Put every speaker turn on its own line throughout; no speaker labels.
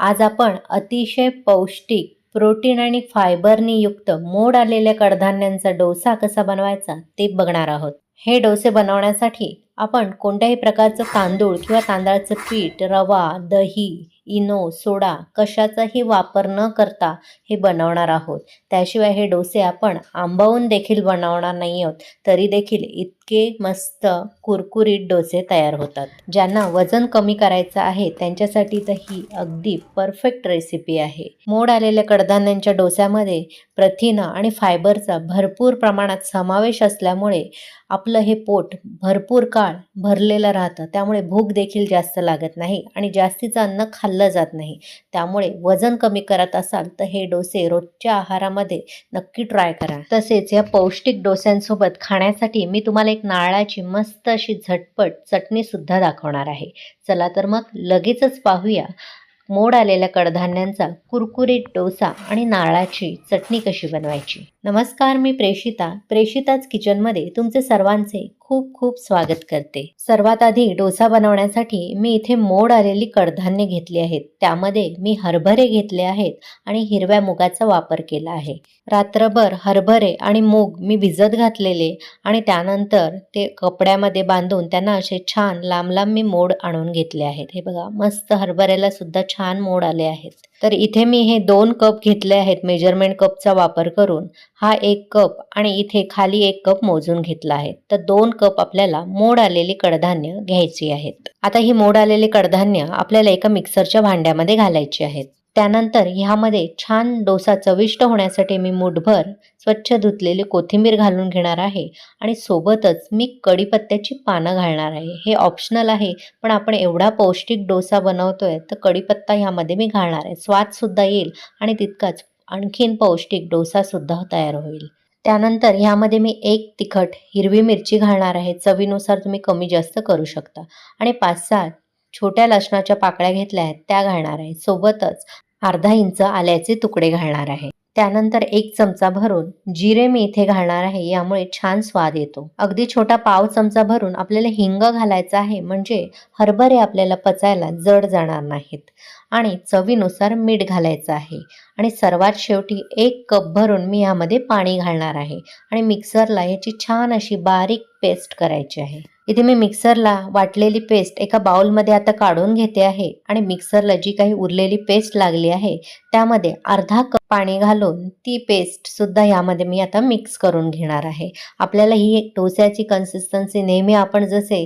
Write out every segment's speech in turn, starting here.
आज आपण अतिशय पौष्टिक प्रोटीन आणि फायबरनी युक्त मोड आलेल्या कडधान्यांचा डोसा कसा बनवायचा ते बघणार आहोत. हे डोसे बनवण्यासाठी आपण कोणत्याही प्रकारचं तांदूळ किंवा तांदळाचं पीठ रवा दही इनो सोडा कशाचाही वापर न करता हे बनवणार आहोत. त्याशिवाय हे डोसे आपण आंबवून देखील बनवणार नाही आहोत. तरी देखील इतके मस्त कुरकुरीत डोसे तयार होतात. ज्यांना वजन कमी करायचं आहे त्यांच्यासाठी तर ही अगदी परफेक्ट रेसिपी आहे. मोड आलेल्या कडधान्यांच्या डोस्यामध्ये प्रथिनं आणि फायबरचा भरपूर प्रमाणात समावेश असल्यामुळे आपलं हे पोट भरपूर काळ भरलेलं राहतं. त्यामुळे भूक देखील जास्त लागत नाही आणि जास्तीचं अन्न खाल्लं जात नाही. त्यामुळे वजन कमी करत असाल तर हे डोसे रोजच्या आहारामध्ये नक्की ट्राय करा. तसेच या पौष्टिक डोस्यांसोबत खाण्यासाठी मी तुम्हाला एक नारळाची मस्त अशी झटपट चटणीसुद्धा दाखवणार आहे. चला तर मग लगेचच पाहूया. मोड आलेल्या कडधान्यांचा कुरकुरीत डोसा आणि नारळाची चटणी कशी बनवायची? नमस्कार मी प्रेषिता. प्रेषिताच किचनमध्ये तुमचे सर्वांचे खूप खूप स्वागत करते. सर्वात आधी डोसा बनवण्यासाठी मी इथे मोड आलेली कडधान्य घेतली आहेत. त्यामध्ये मी हरभरे घेतले आहेत आणि हिरव्या मुगाचा वापर केला आहे. रात्रभर हरभरे आणि मूग मी भिजत घातलेले आणि त्यानंतर ते कपड्यामध्ये बांधून त्यांना असे छान लांब लांब मी मोड आणून घेतले आहेत. हे बघा मस्त हरभऱ्याला सुद्धा छान मोड आले आहेत. तर इथे मी हे दोन कप घेतले आहेत मेजरमेंट कपचा वापर करून. हा एक कप आणि इथे खाली एक कप मोजून घेतला आहे. तर दोन कप आपल्याला मोड आलेली कडधान्य घ्यायची आहेत. आता ही मोड आलेली कडधान्य आपल्याला एका मिक्सरच्या भांड्यामध्ये घालायची आहेत. त्यानंतर ह्यामध्ये छान डोसा चविष्ट होण्यासाठी मी मुठभर स्वच्छ धुतलेली कोथिंबीर घालून घेणार आहे आणि सोबतच मी कढीपत्त्याची पानं घालणार आहे. हे ऑप्शनल आहे पण आपण एवढा पौष्टिक डोसा बनवतोय तर कढीपत्ता ह्यामध्ये मी घालणार आहे. स्वादसुद्धा येईल आणि तितकाच आणखीन पौष्टिक डोसासुद्धा तयार होईल. त्यानंतर ह्यामध्ये मी एक तिखट हिरवी मिरची घालणार आहे. चवीनुसार तुम्ही कमी जास्त करू शकता. आणि पाच सहा छोट्या लसणाच्या पाकळ्या घेतल्या आहेत त्या घालणार आहे. सोबतच अर्धा इंच आल्याचे तुकडे घालणार आहे. त्यानंतर एक चमचा भरून जिरे मी इथे घालणार आहे यामुळे छान स्वाद येतो. अगदी छोटा पाव चमचा भरून आपल्याला हिंग घालायचा आहे म्हणजे हरभरे आपल्याला पचायला जड जाणार नाहीत. आणि चवीनुसार मीठ घालायचं आहे. आणि सर्वात शेवटी एक कप भरून मी यामध्ये पाणी घालणार आहे. आणि मिक्सरला याची छान अशी बारीक पेस्ट करायची आहे. इथे मी मिक्सरला वाटलेली पेस्ट एका बाउलमध्ये आता काढून घेते आहे. आणि मिक्सरला जी काही उरलेली पेस्ट लागली आहे त्यामध्ये अर्धा कप पाणी घालून ती पेस्ट सुद्धा यामध्ये मी आता मिक्स करून घेणार आहे. आपल्याला ही एक डोस्याची कन्सिस्टन्सी नेहमी आपण जसे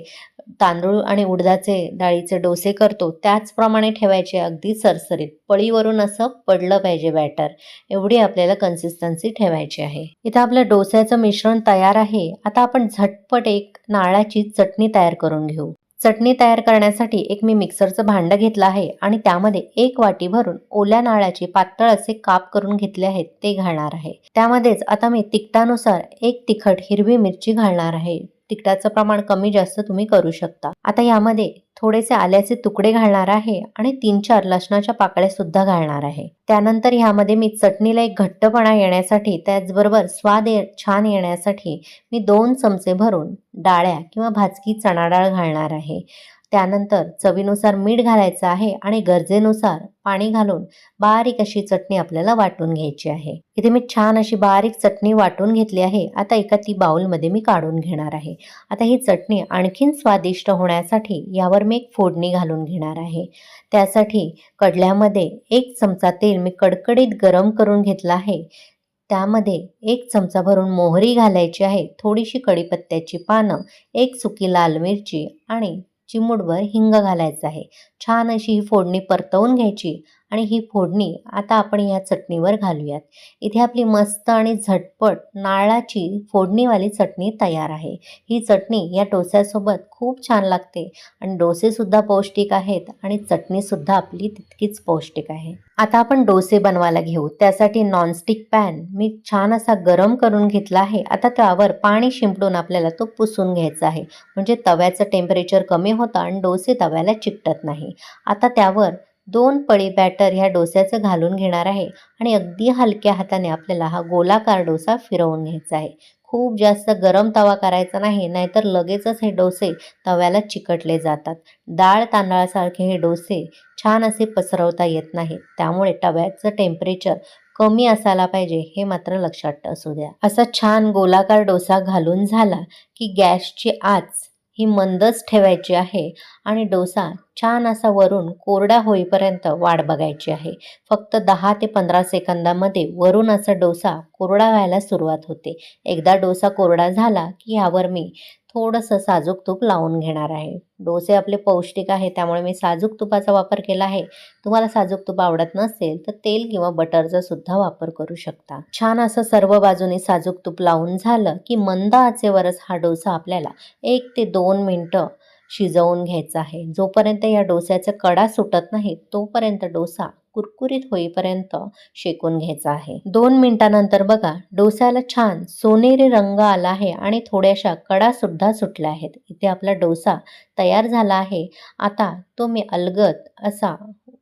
तांदूळ आणि उडदाचे डाळीचे डोसे करतो त्याचप्रमाणे ठेवायचे अगदी सरसरीत. पळीवरून असं पडलं पाहिजे बॅटर एवढी आपल्याला कन्सिस्टन्सी ठेवायची आहे. इथं आपलं डोस्याचं मिश्रण तयार आहे. आता आपण झटपट एक नाळाची चटणी तयार करून घेऊ. चटणी तयार करण्यासाठी एक मी मिक्सरचं भांडं घेतलं आहे आणि त्यामध्ये एक वाटी भरून ओल्या नाळ्याचे पातळ असे काप करून घेतले आहेत ते घालणार आहे. त्यामध्येच आता मी तिखटानुसार एक तिखट हिरवी मिरची घालणार आहे. तिखटाचं प्रमाण कमी जास्त तुम्ही करू शकता. आता यामध्ये थोडेसे आल्याचे तुकडे घालणार आहे आणि तीन चार लसणाच्या पाकळ्या सुद्धा घालणार आहे. त्यानंतर ह्यामध्ये मी चटणीला एक घट्टपणा येण्यासाठी त्याचबरोबर स्वाद ये छान येण्यासाठी मी दोन चमचे भरून डाळ्या किंवा भाजकी चणा डाळ घालणार आहे. त्यानंतर चवीनुसार मीठ घालायचं आहे आणि गरजेनुसार पाणी घालून बारीक अशी चटणी आपल्याला वाटून घ्यायची आहे. इथे मी छान अशी बारीक चटणी वाटून घेतली आहे. आता एका ती बाउलमध्ये मी काढून घेणार आहे. आता ही चटणी आणखीन स्वादिष्ट होण्यासाठी यावर मी एक फोडणी घालून घेणार आहे. त्यासाठी कडल्यामध्ये एक चमचा तेल मी कडकडीत गरम करून घेतला आहे. त्यामध्ये एक चमचा भरून मोहरी घालायची आहे. थोडीशी कढीपत्त्याची पानं एक सुकी लाल मिरची आणि चिमूटभर हिंग घालायचं आहे. छान अशी ही फोडणी परतवून घ्यायची. आणि ही फोडणी आता आपण या चटणीवर घालूयात. इथे आपली मस्त आणि झटपट नारळाची फोडणीवाली चटणी तयार आहे. ही चटणी या डोस्यासोबत खूप छान लागते आणि डोसेसुद्धा पौष्टिक आहेत आणि चटणीसुद्धा आपली तितकीच पौष्टिक आहे. आता आपण डोसे बनवायला घेऊ. त्यासाठी नॉनस्टिक पॅन मी छान असा गरम करून घेतला आहे. आता त्यावर पाणी शिंपडून आपल्याला तो पुसून घ्यायचा आहे. म्हणजे तव्याचं टेम्परेचर कमी होतं आणि डोसे तव्याला चिकटत नाही. आता त्यावर दोन पळी बॅटर ह्या डोस्याचं घालून घेणार आहे. आणि अगदी हलक्या हाताने आपल्याला हा गोलाकार डोसा फिरवून घ्यायचा आहे. खूप जास्त गरम तवा करायचा नाही नाहीतर लगेचच हे डोसे तव्याला चिकटले जातात. डाळ तांदळासारखे हे डोसे छान असे पसरवता येत नाहीत. त्यामुळे तव्याचं टेम्परेचर कमी असायला पाहिजे हे मात्र लक्षात असू द्या. असा छान गोलाकार डोसा घालून झाला की गॅसची आच ही मंदच ठेवायची आहे आणि डोसा छान असा वरून कोरडा होईपर्यंत वाट बघायची आहे. फक्त दहा ते पंधरा सेकंदामध्ये वरून असा डोसा कोरडा व्हायला सुरुवात होते. एकदा डोसा कोरडा झाला की यावर मी थोडंसं साजूक तूप लावून घेणार आहे. डोसे आपले पौष्टिक आहे त्यामुळे मी साजूक तुपाचा वापर केला आहे. तुम्हाला साजूक तूप आवडत नसेल तर तेल किंवा बटरचा सुद्धा वापर करू शकता. छान असं सर्व बाजूने साजूक तूप लावून झालं की मंद आचेवरच हा डोसा आपल्याला एक ते दोन मिनटं शिजवून घ्यायचा आहे. जोपर्यंत या डोस्याचा कडा सुटत नाहीत तोपर्यंत डोसा कुरकुरीत होईपर्यंत शेकून घ्यायचा आहे. दोन मिनिटानंतर बघा डोस्याला छान सोनेरी रंग आला आहे आणि थोड्याशा कडा सुद्धा सुटल्या आहेत. इथे आपला डोसा तयार झाला आहे. आता तो मी अलगद असा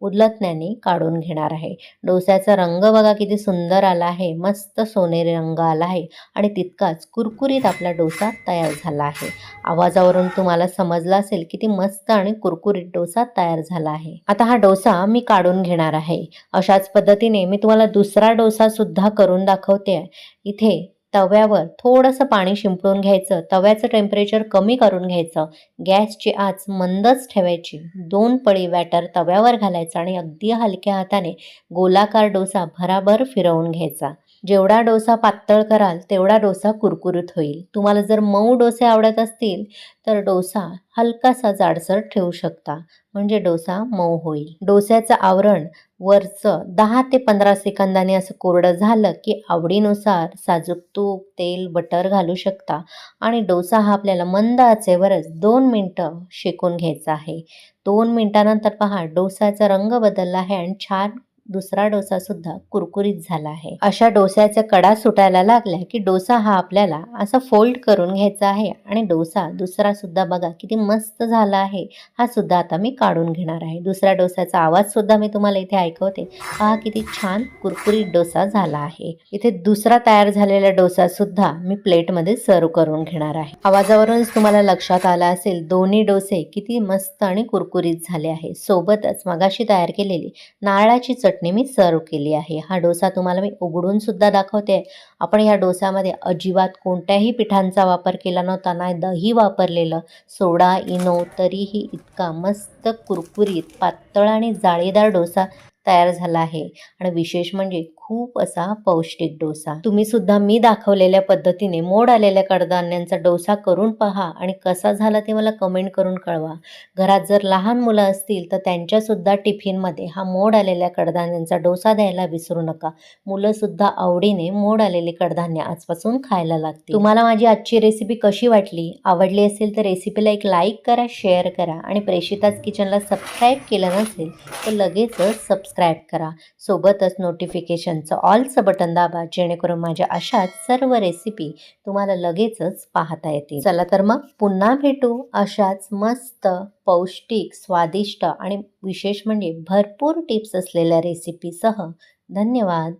उदलतण्याने काढून घेणार आहे. डोस्याचा रंग बघा किती सुंदर आला आहे. मस्त सोनेरी रंग आला आहे आणि तितकाच कुरकुरीत आपला डोसा तयार झाला आहे. आवाजावरून तुम्हाला समजलं असेल किती मस्त आणि कुरकुरीत डोसा तयार झाला आहे. आता हा डोसा मी काढून घेणार आहे. अशाच पद्धतीने मी तुम्हाला दुसरा डोसा सुद्धा करून दाखवते. इथे तव्यावर थोडंसं पाणी शिंपडून घ्यायचं. तव्याचं टेम्परेचर कमी करून घ्यायचं. गॅसची आच मंदच ठेवायची. दोन पळी वॅटर तव्यावर घालायचं आणि अगदी हलक्या हाताने गोलाकार डोसा भराभर फिरवून घ्यायचा. जेवढा डोसा पातळ कराल तेवढा डोसा कुरकुरीत होईल. तुम्हाला जर मऊ डोसे आवडत असतील तर डोसा हलकासा जाडसर ठेवू शकता. म्हणजे डोसा मऊ होईल. डोस्याचं आवरण वरचं दहा ते पंधरा सेकंदाने असं कोरडं झालं की आवडीनुसार साजूक तूप तेल बटर घालू शकता. आणि डोसा हा आपल्याला मंद आचेवरच दोन मिनटं शेकून घ्यायचा आहे. दोन मिनटानंतर पहा डोसाचा रंग बदलला आहे आणि छान दुसरा डोसा सुद्धा कुरकुरीत झाला आहे. अशा डोस्याच्या कडा सुटायला लागल्या की डोसा हा आपल्याला असा फोल्ड करून घ्यायचा आहे आणि डोसा दुसरा सुद्धा बघा किती मस्त झाला आहे. हा सुद्धा आता मी काढून घेणार आहे. दुसऱ्या डोस्याचा आवाज सुद्धा मी तुम्हाला इथे ऐकवते. हा किती छान कुरकुरीत डोसा झाला आहे. इथे दुसरा तयार झालेला डोसा सुद्धा मी प्लेटमध्ये सर्व करून घेणार आहे. आवाजावरूनच तुम्हाला लक्षात आला असेल दोन्ही डोसे किती मस्त आणि कुरकुरीत झाले आहे. सोबतच मगाशी तयार केलेली नारळाची चटणी मी सर्व केली आहे. हा डोसा तुम्हाला मी उघडून सुद्धा दाखवते. आपण या डोसामध्ये अजिबात कोणत्याही पिठांचा वापर केला नव्हता नाही दही वापरलेलं सोडा इनो तरीही इतका मस्त कुरकुरीत पातळ आणि जाळीदार डोसा तयार झाला आहे. आणि विशेष म्हणजे खूप असा पौष्टिक डोसा. तुम्ही सुद्धा मी दाखवलेल्या पद्धतीने मोड आलेल्या कडधान्यांचा डोसा करून पहा आणि कसा झाला ते मला कमेंट करून कळवा. घरात जर लहान मुलं असतील तर त्यांच्यासुद्धा टिफिनमध्ये हा मोड आलेल्या कडधान्यांचा डोसा द्यायला विसरू नका. मुलंसुद्धा आवडीने मोड आलेले कडधान्य आजपासून खायला लागतील. तुम्हाला माझी आजची रेसिपी कशी वाटली? आवडली असेल तर रेसिपीला एक लाईक करा शेअर करा आणि प्रेषिताच किचनला सबस्क्राईब केलं नसेल तर लगेचच सबस्क्राईब करा. सोबतच नोटिफिकेशनचं ऑलचं बटन दाबा जेणेकरून माझ्या अशाच सर्व रेसिपी तुम्हाला लगेचच पाहता येतील. चला तर मग पुन्हा भेटू अशाच मस्त पौष्टिक स्वादिष्ट आणि विशेष म्हणजे भरपूर टिप्स असलेल्या रेसिपीसह धन्यवाद.